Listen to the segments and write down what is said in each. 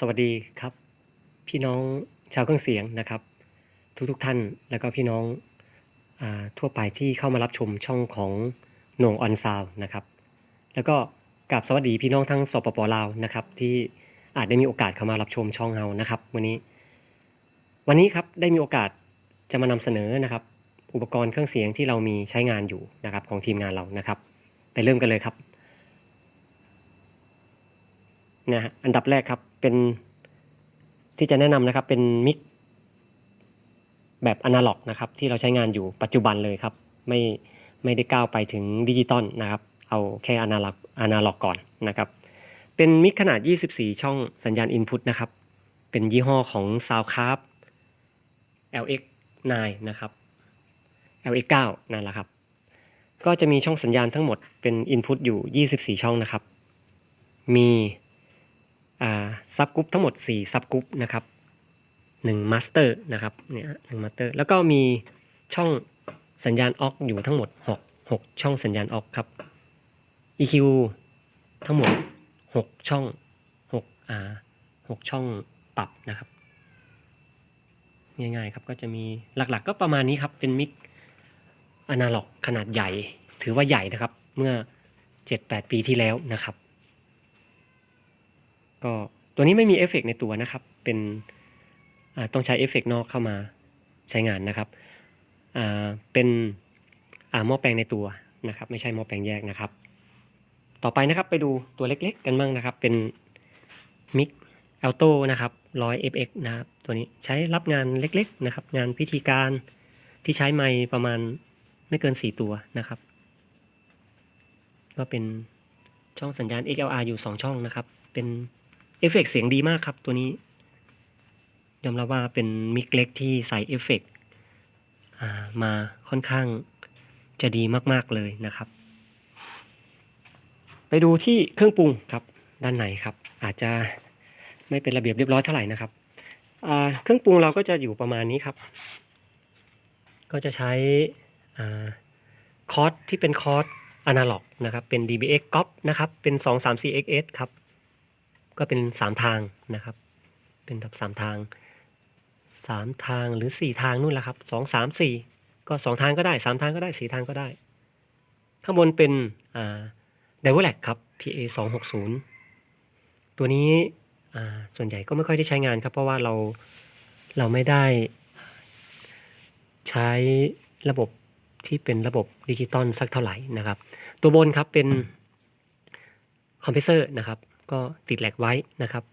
สวัสดีครับ พี่น้องชาวเครื่องเสียงนะครับ ทุกๆทท่านแล้วก็พี่น้องอทั่วไปที่เข้ามารับชมช่องของโหน่งออนซาวนะครับ แล้วก็กราบสวัสดีพี่น้องทั้งสปปลาวนะครับ ที่อาจได้มีโอกาสเข้ามารับชมช่องเฮานะครับ วันนี้ วันนี้ครับได้มีโอกาสจะมานำเสนอนะครับ อุปกรณ์เครื่องเสียงที่เรามีใช้งานอยู่นะครับของทีมงานเรานะครับ ไปเริ่มกันเลยครับ นะอันดับแรกครับเป็นที่จะแนะนำนะครับเป็นมิกแบบอนาล็อกนะครับที่เราใช้งานอยู่ปัจจุบันเลยครับ ไม่ไม่ได้ก้าวไปถึงดิจิตอลนะครับ เอาแค่อนาล็อกอนาล็อกก่อนนะครับเป็นมิกขนาด 24 ช่องสัญญาณ Input นะครับ เป็นยี่ห้อของ Soundcraft LX9 นะครับ LX9 นั่นแหละครับ ก็จะมีช่องสัญญาณทั้งหมดเป็น Input อยู่ 24 ช่องนะครับ มี ซับกรุ๊ปทั้งหมด 4 ซับกรุ๊ปนะครับ1มาสเตอร์นะครับเนี่ยหนึ่งมาสเตอร์แล้วก็มีช่องสัญญาณออกอยู่ทั้งหมด 6 6 ช่องสัญญาณออกครับ EQ ทั้งหมด 6 ช่อง6อ่า6ช่องปรับนะครับง่ายๆครับก็จะมีหลักๆก็ประมาณนี้ครับเป็นมิกอนาล็อกขนาดใหญ่ ถือว่าใหญ่นะครับ เมื่อ 7-8 ปีที่แล้วนะครับ ก็ตัวนี้ไม่มีเอฟเฟกในตัวนะครับ เป็นต้องใช้เอฟเฟกนอกเข้ามาใช้งานนะครับ เป็นหม้อแปลงในตัวนะครับ ไม่ใช่หม้อแปลงแยกนะครับ ต่อไปนะครับไปดูตัวเล็กๆ กันบ้างนะครับ เป็นมิกเอลโตนะครับ100 fx นะครับตัวนี้ใช้รับงานเล็กๆนะครับ งานพิธีการที่ใช้ไมค์ประมาณไม่เกิน 4 ตัวนะครับ ก็เป็นช่องสัญญาณ XLR อยู่ 2 ช่องนะครับ เป็น เอฟเฟกเสียงดีมากครับตัวนี้ยอมรับว่าเป็นมิกเล็กที่ใส่เอฟเฟกมาค่อนข้างจะดีมาก ๆ เลยนะครับ ไปดูที่เครื่องปรุงครับด้านในครับ อาจจะไม่เป็นระเบียบเรียบร้อยเท่าไหร่นะครับเครื่องปรุงเราก็จะอยู่ประมาณนี้ครับ ก็จะใช้คอร์สที่เป็นคอร์สอนาล็อกนะครับ เป็น DBX GOP นะครับ เป็น 234XS ครับ ก็เป็น3ทางนะครับ เป็นแบบ3ทาง3ทางหรือ4ทางนู่นแหละครับ2 3 4ก็2ทางก็ได้3ทางก็ได้4ทางก็ได้ ข้างบนเป็นอ่า d i v o l a c ครับ PA 260 ตัวนี้อ่าส่วนใหญ่ก็ไม่ค่อยได้ใช้งานครับ เพราะว่าเราเราไม่ได้ใช้ระบบที่เป็นระบบดิจิตอลสักเท่าไหร่นะครับ ตัวบนครับเป็นคอมเพรสเซอร์นะครับ ก็ติดแหลกไว้นะครับ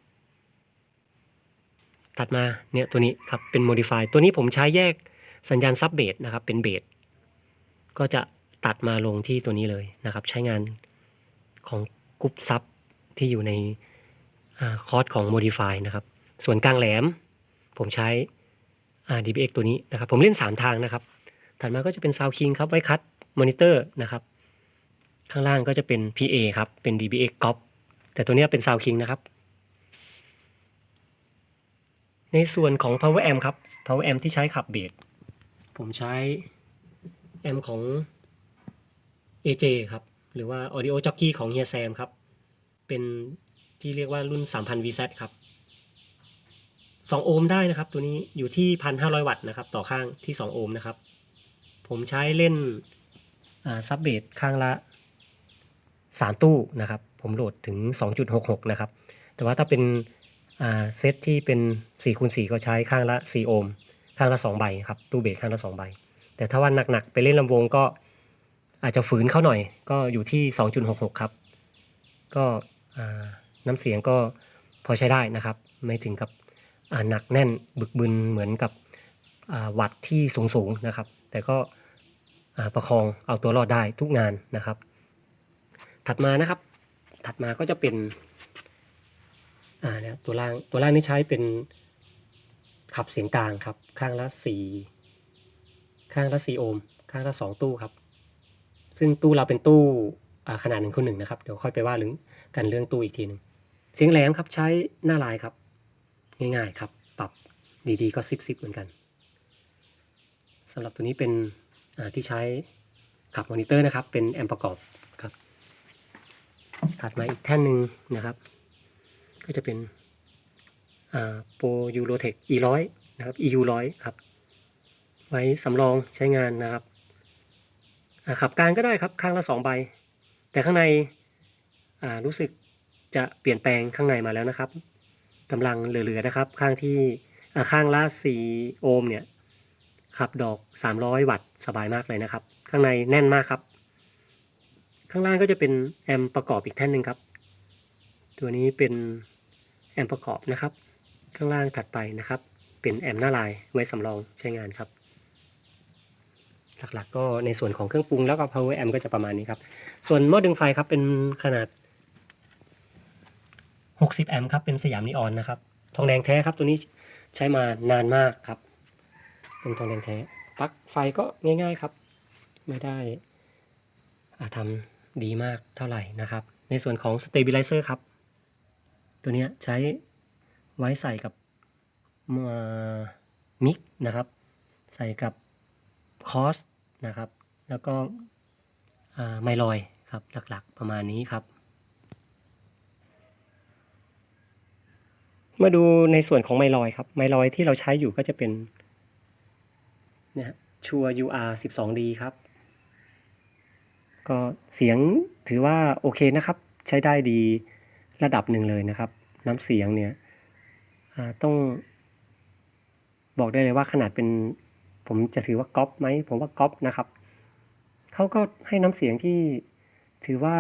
ถัดมาเนี่ยตัวนี้ครับเป็น modify ตัวนี้ผมใช้แยกสัญญาณซับเบสนะครับเป็นเบสก็จะตัดมาลงที่ตัวนี้เลยนะครับ ใช้งานของกรุ๊ปซับที่อยู่ในคอร์สของ modify นะครับ ส่วนกลางแหลม ผมใช้ DBX ตัวนี้นะครับ ผมเล่น 3 ทางนะครับ ถัดมาก็จะเป็น Sound King ครับ ไว้คัดมอนิเตอร์นะครับ ข้างล่างก็จะเป็น PA ครับ เป็น DBX GOP แต่ตัวนี้เป็น Sound King นะครับ ในส่วนของ Power Amp ครับ Power Amp ที่ใช้ขับเบสผมใช้แอมของ AJ ครับ หรือว่า Audio Jockey ของเฮียแซมครับ เป็นที่เรียกว่ารุ่น 3000 VZ ครับ 2 โอห์มได้นะครับ ตัวนี้อยู่ที่ 1,500 วัตต์นะครับ ต่อข้างที่ 2 โอห์มนะครับ ผมใช้เล่นซับเบสข้างละ 3 ตู้นะครับ ผมโหลดถึง 2.66 นะครับ แต่ว่าถ้าเป็นเซตที่เป็น4คูณ4ก็ใช้ข้างละ 4 โอห์มข้างละ 2 ใบครับ ตู้เบสข้างละ 2 ใบ แต่ถ้าว่าหนักๆ ไปเล่นลำวงก็อาจจะฝืนเข้าหน่อย ก็อยู่ที่ 2.66 ครับ ก็น้ำเสียงก็พอใช้ได้นะครับ ไม่ถึงกับหนักแน่นบึกบึนเหมือนกับวัดที่สูงๆนะครับ แต่ก็ประคองเอาตัวรอดได้ทุกงานนะครับ ถัดมานะครับ ถัดมาก็จะเป็นอ่าเนี่ยตัวล่างตัวล่างนี้ใช้เป็นขับเสียงกลางครับ ข้างละสี่ข้างละสี่โอห์มข้างละสองตู้ครับ ซึ่งตู้เราเป็นตู้ขนาดหนึ่งคูณหนึ่งนะครับ เดี๋ยวค่อยไปว่าเรื่องกันเรื่องตู้อีกทีหนึ่งเสียงแหลมครับใช้หน้าลายครับ ง่ายๆครับ ปรับดีๆก็ซิบซิบเหมือนกันสำหรับตัวนี้เป็นที่ใช้ขับมอนิเตอร์นะครับ เป็นแอมประกอบ ถัดมาอีกแท่นหนึ่งนะครับ ก็จะเป็นโปรยูโรเทค e ร้อยนะครับ eu ร้อยครับ ไว้สำรองใช้งานนะครับขับกลางก็ได้ครับข้างละสองใบ แต่ข้างในรู้สึกจะเปลี่ยนแปลงข้างในมาแล้วนะครับกำลังเหลือๆนะครับ ข้างที่ข้างละ4โอห์มเนี่ยขับดอก 300 วัตต์สบายมากเลยนะครับ ข้างในแน่นมากครับ ข้างล่างก็จะเป็นแอมประกอบอีกแท่นหนึ่งครับ ตัวนี้เป็นแอมประกอบนะครับ ข้างล่างถัดไปนะครับ เป็นแอมหน้าลายไว้สำรองใช้งานครับ หลักๆ ก็ในส่วนของเครื่องปรุงแล้วก็ power amp ก็จะประมาณนี้ครับ ส่วนหม้อดึงไฟครับเป็นขนาด 60 แอมป์ครับเป็นสยามนีออนนะครับ ทองแดงแท้ครับตัวนี้ใช้มานานมากครับ เป็นทองแดงแท้ปลั๊กไฟก็ง่าย ๆครับ ไม่ได้อาทำ ดีมากเท่าไหร่นะครับ ในส่วนของ stabilizer ครับ ตัวนี้ใช้ไว้ใส่กับมิกนะครับ ใส่กับคอสนะครับ แล้วก็ไมลอยครับ หลักๆประมาณนี้ครับ มาดูในส่วนของไมลอยครับ ไมลอยที่เราใช้อยู่ก็จะเป็นเนี่ยชัว UR 12D ครับ ก็เสียงถือว่าโอเคนะครับ ใช้ได้ดีระดับหนึ่งเลยนะครับ น้ำเสียงเนี่ยต้องบอกได้เลยว่าขนาดเป็นผมจะถือว่าก๊อปไหมผมว่าก๊อปนะครับเขาก็ให้น้ำเสียงที่ถือว่า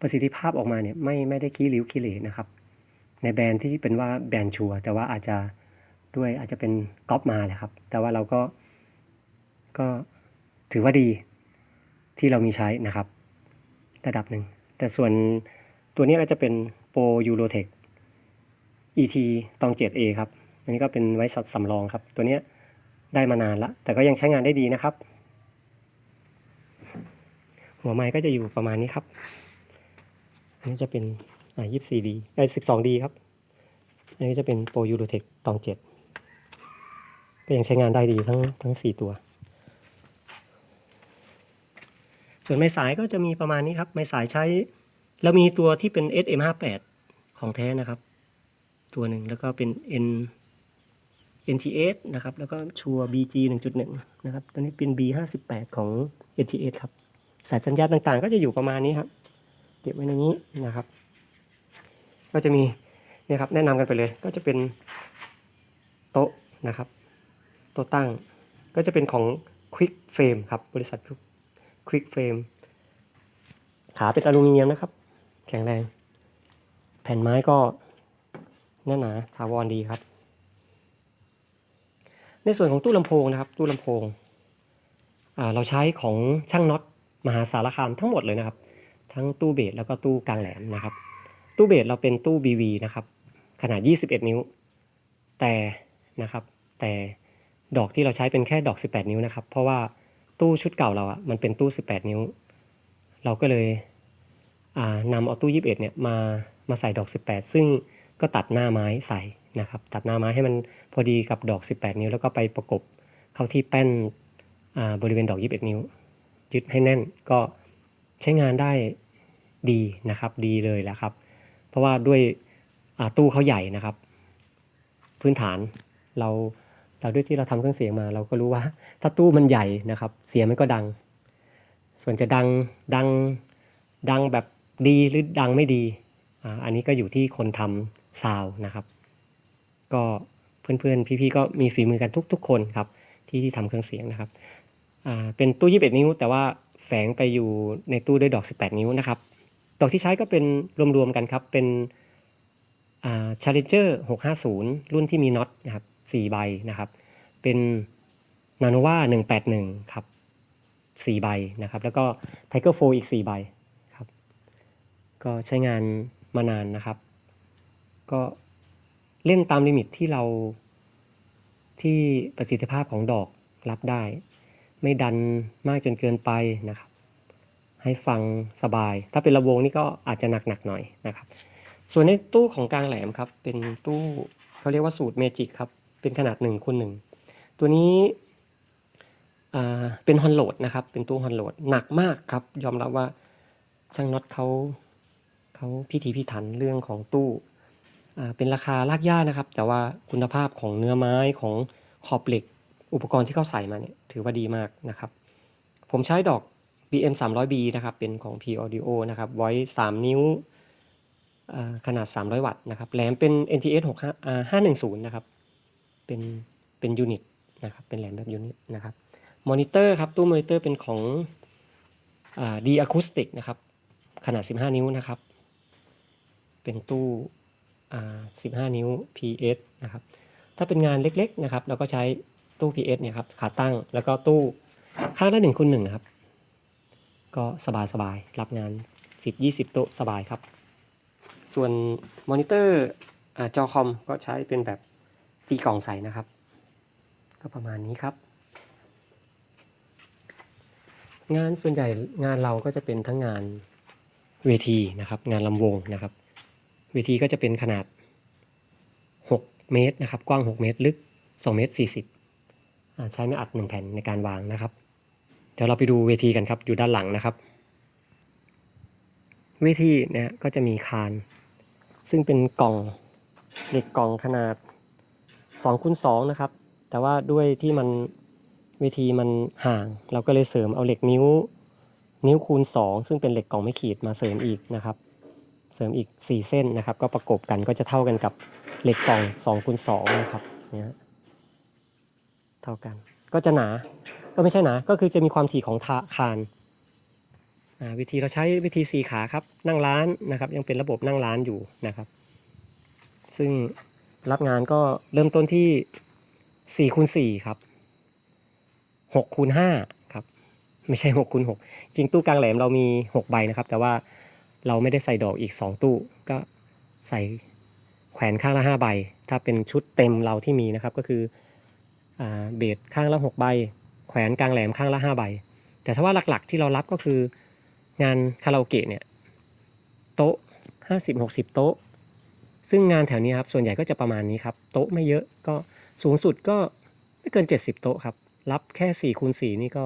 ประสิทธิภาพออกมาเนี่ยไม่ไม่ได้ขี้ริ้วขี้เหร่นะครับ ในแบรนด์ที่เป็นว่าแบรนด์ชัวแต่ว่าอาจจะด้วยอาจจะเป็นก๊อปมาแหละครับ แต่ว่าเราก็ก็ถือว่าดี ที่เรามีใช้นะครับ ระดับหนึ่ง แต่ส่วนตัวนี้ก็จะเป็นโปรยูโรเทค ET ตอง 7A ครับอันนี้ก็เป็นไว้สำรองครับ ตัวนี้ได้มานานละแต่ก็ยังใช้งานได้ดีนะครับ หัวไม้ก็จะอยู่ประมาณนี้ครับ อันนี้จะเป็นอ่า 24D ไอ้ 12D ครับ อันนี้จะเป็นโปรยูโรเทคตอง 7 ก็ยังใช้งานได้ดีทั้งทั้ง 4 ตัว ส่วนไม้สายก็จะมีประมาณนี้ครับ ไม้สายใช้เรามีตัวที่เป็น SM58 ของแท้นะครับ ตัวหนึ่งแล้วก็เป็น N NTS นะครับ แล้วก็ชัว BG 1.1 นะครับ ตัวนี้เป็น B58 ของ NTS ครับ สายสัญญาณต่างๆ ก็จะอยู่ประมาณนี้ครับ เก็บไว้ในนี้นะครับ ก็จะมีเนี่ยครับ แนะนำกันไปเลย ก็จะเป็นโต๊ะนะครับ โต๊ะตั้ง ก็จะเป็นของ Quick Frame ครับ บริษัท Quick Frame ขาเป็นอลูมิเนียมนะครับ แข็งแรง แผ่นไม้ก็แน่นหนาถาวรดีครับ ในส่วนของตู้ลำโพงนะครับ ตู้ลำโพง เราใช้ของช่างน็อตมหาสารคามทั้งหมดเลยนะครับ ทั้งตู้เบสแล้วก็ตู้กลางแหลมนะครับ ตู้เบสเราเป็นตู้ BV นะครับ ขนาด 21 นิ้ว แต่นะครับ แต่ดอกที่เราใช้เป็นแค่ดอก 18 นิ้วนะครับ เพราะว่า ตู้ชุดเก่าเราอะ่ะมันเป็นตู้ 18 นิ้ว เราก็เลยนำเอาตู้ 21เนี่ยมามาใส่ดอก 18 ซึ่งก็ตัดหน้าไม้ใส่นะครับตัดหน้าไม้ให้มันพอดีกับดอก 18 นิ้ว แล้วก็ไปประกบเข้าที่แป้นบริเวณดอก 21 นิ้ว ยึดให้แน่นก็ใช้งานได้ดีนะครับดีเลยแหละครับ เพราะว่าด้วยตู้เขาใหญ่นะครับ พื้นฐานเรา เราด้วยที่เราทำเครื่องเสียงมา เราก็รู้ว่าถ้าตู้มันใหญ่นะครับ เสียงมันก็ดัง ส่วนจะดังดังดังแบบดีหรือดังไม่ดีอันนี้ก็อยู่ที่คนทำซาวนะครับ ก็เพื่อนๆพี่ๆก็มีฝีมือกันทุก ๆ คนครับ ที่ที่ทำเครื่องเสียงนะครับเป็นตู้ 21 นิ้ว แต่ว่าแฝงไปอยู่ในตู้ด้วยดอก 18 นิ้วนะครับ ดอกที่ใช้ก็เป็นรวมๆกันครับเป็น Challenger 650 รุ่นที่มีน็อตนะครับ 4 ใบนะครับ เป็น Nanova 181 ครับ 4 ใบนะครับ แล้วก็ Tiger 4 อีก 4 ใบครับ ก็ใช้งานมานานนะครับ ก็เล่นตามลิมิตที่เราที่ประสิทธิภาพของดอกรับได้ ไม่ดันมากจนเกินไปนะครับ ให้ฟังสบาย ถ้าเป็นระวงนี่ก็อาจจะหนักๆหน่อยนะครับ ส่วนในตู้ของกลางแหลมครับ เป็นตู้เขาเรียกว่าสูตรเมจิกครับ เป็นขนาด1นคูณหนึ่งตัวนี้เป็นฮอนโหลดนะครับ เป็นตู้ฮอนโหลดหนักมากครับ ยอมรับว่าช่างน็อตเขาเขาพิถีพิถันเรื่องของตู้เป็นราคาลากย่านะครับ แต่ว่าคุณภาพของเนื้อไม้ของขอบเหล็ก อุปกรณ์ที่เขาใส่มาเนี่ยถือว่าดีมากนะครับ ผมใช้ดอก BM 300B นะครับ เป็นของ P Audio นะครับไว้ 3 นิ้วอ่าขนาด 300 วัตต์นะครับแหลมเป็น NGS 6 510 นะครับ เป็นเป็นยูนิตนะครับเป็นแหลมแบบยูนิตนะครับมอนิเตอร์ครับตู้มอนิเตอร์เป็นของอ่า D Acoustic นะครับขนาด 15 นิ้วนะครับ เป็นตู้ 15 นิ้ว PS นะครับ ถ้าเป็นงานเล็กๆนะครับ เราก็ใช้ตู้ PS เนี่ยครับขาตั้งแล้วก็ตู้ข้างละหนึ่งคูณหนึ่งครับ ก็สบายๆรับงาน 10-20 โต๊ะสบายครับ ส่วนมอนิเตอร์จอคอมก็ใช้เป็นแบบ ตีกล่องใส่นะครับ ก็ประมาณนี้ครับ งานส่วนใหญ่งานเราก็จะเป็นทั้งงานเวทีนะครับ งานลำวงนะครับ เวทีก็จะเป็นขนาด 6 เมตรนะครับ กว้าง 6 เมตร ลึก 2 เมตร 40 ใช้ไม้อัด 1 แผ่นในการวางนะครับ เดี๋ยวเราไปดูเวทีกันครับอยู่ด้านหลังนะครับ เวทีเนี่ยก็จะมีคาน ซึ่งเป็นกล่องเหล็กกล่องขนาด 2คูณ2นะครับ แต่ว่าด้วยที่มันเวทีมันห่าง เราก็เลยเสริมเอาเหล็กนิ้ว นิ้วคูณ 2 ซึ่งเป็นเหล็กกล่องไม่ขีดมาเสริมอีกนะครับ เสริมอีก 4 เส้นนะครับ ก็ประกบกันก็จะเท่ากันกับเหล็กกล่อง2คูณ2นะครับเนี่ยเท่ากัน ก็จะหนาก็ไม่ใช่หนาก็คือจะมีความถี่ของทาคานวิธีเราใช้วิธีสี่ขาครับนั่งร้านนะครับ ยังเป็นระบบนั่งร้านอยู่นะครับ ซึ่ง รับงานก็เริ่มต้นที่4คูณ4ครับ6คูณ5ครับ ไม่ใช่6คูณ6จริงตู้กลางแหลมเรามี6ใบนะครับ แต่ว่าเราไม่ได้ใส่ดอกอีก2ตู้ ก็ใส่แขวนข้างละ5ใบ ถ้าเป็นชุดเต็มเราที่มีนะครับ ก็คืออเบสข้างละ6ใบ แขวนกลางแหลมข้างละ5ใบ แต่ถ้าว่าหลักๆที่เรารับก็คืองานคาราโอเกะเนี่ย โต๊ะ50-60โต๊ะ ซึ่งงานแถวนี้ครับส่วนใหญ่ก็จะประมาณนี้ครับโต๊ะไม่เยอะก็สูงสุดก็ไม่เกิน 70 โต๊ะครับ รับแค่4คูณ4นี่ก็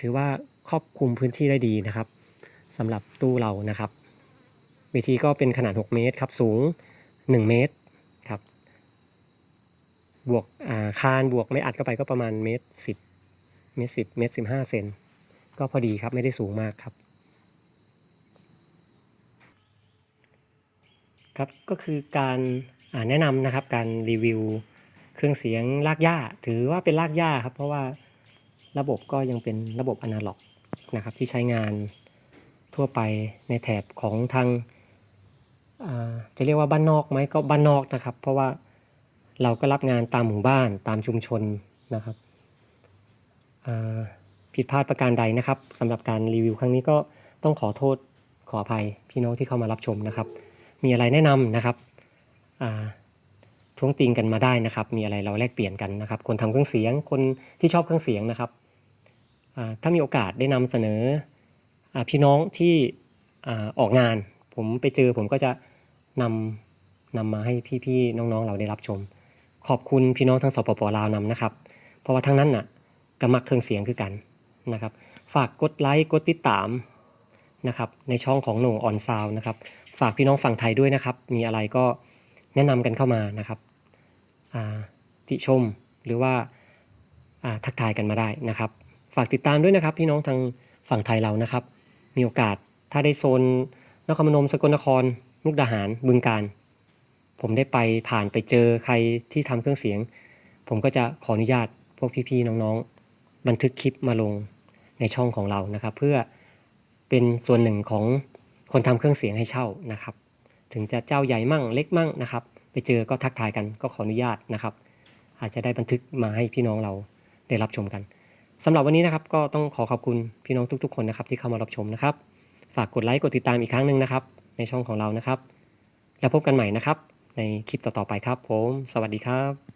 ถือว่าครอบคลุมพื้นที่ได้ดีนะครับสำหรับตู้เรานะครับเวทีก็เป็นขนาด 6 เมตรครับสูง 1 เมตรครับบวกาคานบวกไม่อัดเข้าไปก็ประมาณเมตรสิบเมตรสิบเมตรสิบห้าเซนก็พอดีครับไม่ได้สูงมากครับ ครับก็คือการแนะนำนะครับการรีวิวเครื่องเสียงลากย่าถือว่าเป็นลากย่าครับ เพราะว่าระบบก็ยังเป็นระบบอนาล็อกนะครับที่ใช้งานทั่วไปในแถบของทางจะเรียกว่าบ้านนอกไหมก็บ้านนอกนะครับ เพราะว่าเราก็รับงานตามหมู่บ้านตามชุมชนนะครับผิดพลาดประการใดนะครับสำหรับการรีวิวครั้งนี้ก็ต้องขอโทษขออภัยพี่น้องที่เข้ามารับชมนะครับ มีอะไรแนะนำนะครับท้วงติงกันมาได้นะครับ มีอะไรเราแลกเปลี่ยนกันนะครับ คนทำเครื่องเสียง คนที่ชอบเครื่องเสียงนะครับ ถ้ามีโอกาสได้นำเสนออพี่น้องที่อออกงาน ผมไปเจอผมก็จะนำนำมาให้พี่ๆน้องๆ เราได้รับชม ขอบคุณพี่น้องทางสปปลาวนำนะครับ เพราะว่าทั้งนั้นน่ะก็มักเครื่องเสียงคือกันนะครับ ฝากกดไลค์กดติดตาม นะครับในช่องของหน่งออนซาวนะครับฝากพี่น้องฝั่งไทยด้วยนะครับ มีอะไรก็แนะนำกันเข้ามานะครับติชมหรือว่าทักทายกันมาได้นะครับ ฝากติดตามด้วยนะครับ พี่น้องทางฝั่งไทยเรานะครับ มีโอกาสถ้าได้โซนนครพนมสกลนครมุกดาหารบึงการ ผมได้ไปผ่านไปเจอใครที่ทำเครื่องเสียง ผมก็จะขออนุญาตพวกพี่ๆน้องๆ บันทึกคลิปมาลงในช่องของเรานะครับ เพื่อ เป็นส่วนหนึ่งของคนทำเครื่องเสียงให้เช่านะครับ ถึงจะเจ้าใหญ่มั่งเล็กมั่งนะครับ ไปเจอก็ทักทายกันก็ขออนุญาตนะครับ อาจจะได้บันทึกมาให้พี่น้องเราได้รับชมกันสำหรับวันนี้นะครับก็ต้องขอขอบคุณพี่น้องทุก ๆ คนนะครับที่เข้ามารับชมนะครับ ฝากกดไลค์กดติดตามอีกครั้งหนึ่งนะครับ ในช่องของเรานะครับ แล้วพบกันใหม่นะครับ ในคลิปต่อๆไปครับผม สวัสดีครับ